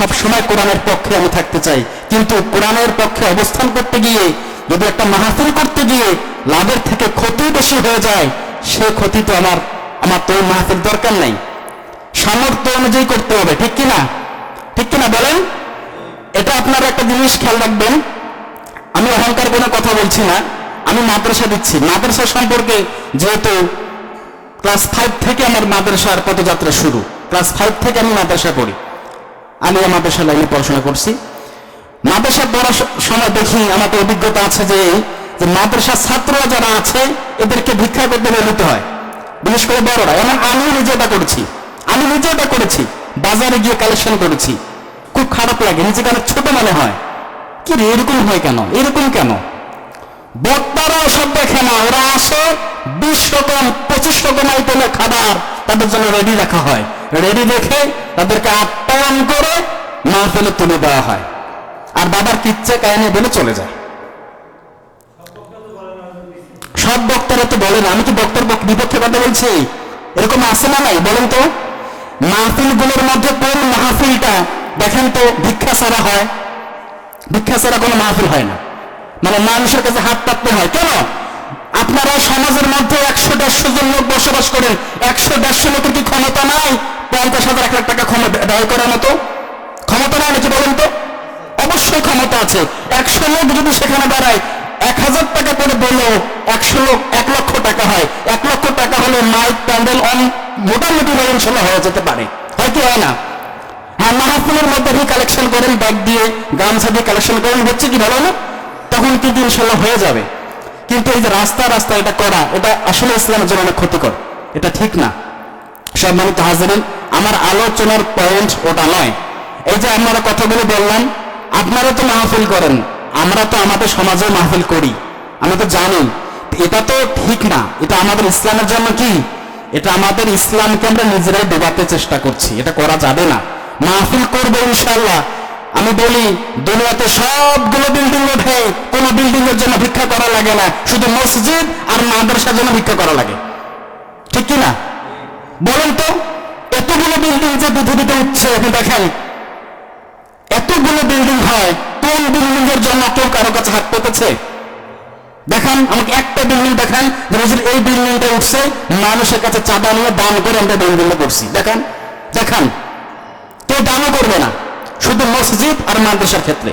সব সময় কোরআনের পক্ষে আমি থাকতে চাই। কিন্তু কোরআনের পক্ষে অবস্থান করতে গিয়ে, যদি একটা মাহফিল করতে গিয়ে লাভের থেকে ক্ষতি বেশি হয়ে যায়, সে ক্ষতি তো আমার আমার তো মাহফিল দরকার নাই। সামর্থ্য অনুযায়ী করতে হবে, ঠিক কিনা? ঠিক কিনা বলেন? এটা আপনারা একটা জিনিস খেয়াল রাখবেন। আমি অহংকার কোনো কথা বলছি না, আমি মাদ্রাসা দিচ্ছি। মাদ্রাসা সম্পর্কে যেহেতু ক্লাস ফাইভ থেকে আমার মাদ্রাসার পথযাত্রা শুরু, ক্লাস ফাইভ থেকে আমি মাদ্রাসা পড়ি। আমি মাদ্রাসা লাইনে পড়াশোনা করছি। মাদ্রাসা পড়ার সময় দেখি আমাকে অভিজ্ঞতা আছে যে যে মাদ্রাসার ছাত্ররা যারা আছে, এদেরকে ভিক্ষা করতে বেরোতে হয়। বিশেষ করে বড়রা। এমন আমি নিজে এটা করেছি। আমি নিজে এটা করেছি। বাজারে গিয়ে কালেকশন করেছি। খুব খারাপ লাগে। নিজেকে অনেক ছোট মনে হয়। কি রে, এরকম হয় কেন? এরকম কেন? বক্তারা সব দেখে না। ওরা আসে, বিশ রকম পঁচিশ রকম আইটেমের খাবার, তাদের জন্য রেডি রাখা হয়। রেডি রেখে তাদেরকে আপ্যায়ন করে মাহফিলে তুলে দেওয়া হয়। আর বাবার কিচ্ছে কাহিনী বলে চলে যায়। সব বক্তারা তো বলেন, আমি কি বক্তার বিপক্ষে কথা বলছি? এরকম আছে না নাই? বলেন তো। মাহফিলগুলোর মধ্যে কোন মাহফিলটা দেখেন তো ভিক্ষা ছাড়া হয়? ভিক্ষা ছাড়া কোনো মাহফিল হয় না। মানে মানুষের কাছে হাত পাততে হয়। কেন? আপনারা সমাজের মধ্যে একশো, দেড়শো জন বসবাস করেন একশো, দেড়শো লোকের কি ক্ষমতা নাই? পঞ্চাশ হাজার, এক লাখ টাকা ক্ষমতা ব্যয় করার মতো? ক্ষমতা নাই নাকি বলেন তো? অবশ্যই ক্ষমতা আছে। একশো লোক যদি সেখানে দাঁড়ায়, এক হাজার টাকা করে বলল একশো লোক এক লক্ষ টাকা হয়। এক লক্ষ টাকা হলে মাইক, প্যান্ডেল, অন মোটামুটি ইনশাল্লাহ হয়ে যেতে পারে। হয় কি, হয় না? হ্যাঁ মাহফিলের মধ্যে আপনি কালেকশন করেন, ব্যাগ দিয়ে গামছা দিয়ে কালেকশন করেন, হচ্ছে কি ভালো না? তখন কিন্তু ইনশাল্লাহ হয়ে যাবে। কিন্তু এই যে রাস্তা রাস্তা এটা করা, এটা আসলে ইসলামের জন্য অনেক ক্ষতিকর। এটা ঠিক না। সম্মানিত হাজারিন, আমার আলোচনার পয়েন্ট ওটা নয়। এই যে আপনারা কথাগুলো বললাম, আপনারা তো মাহফিল করেন, আমরা তো আমাদের সমাজে মাহফিল করি। আমি তো জানি, এটা তো ঠিক না। এটা আমাদের ইসলামের জন্য কি? এটা আমাদের ইসলামকে আমরা নিজেরাই ডোবাতে চেষ্টা করছি। এটা করা যাবে না। মাহফিল করব ইনশাল্লাহ আমি বলি, দুনিয়াতে সবগুলো বিল্ডিং ওঠে, কোনো বিল্ডিং এর জন্য ভিক্ষা করা লাগে না। শুধু মসজিদ আর মাদ্রাসার জন্য ভিক্ষা করা লাগে। ঠিক কি না বলেন তো, এতগুলো বিল্ডিং যে পৃথিবীতে উঠছে, আপনি দেখেন, এতগুলো বিল্ডিং হয়, কোন বিল্ডিং এর জন্য কেউ কারও কাছে হাত পেতেছে? দেখান, আমাকে একটা বিল্ডিং দেখান, যে হুজুর এই বিল্ডিংটা উঠছে, মানুষের কাছে চাঁদা নিয়ে দান করে আমরা বিল্ডিংটা করছি। দেখান দেখান, কেউ দানও করবে না, শুধু মসজিদ আর মাদ্রাসার ক্ষেত্রে।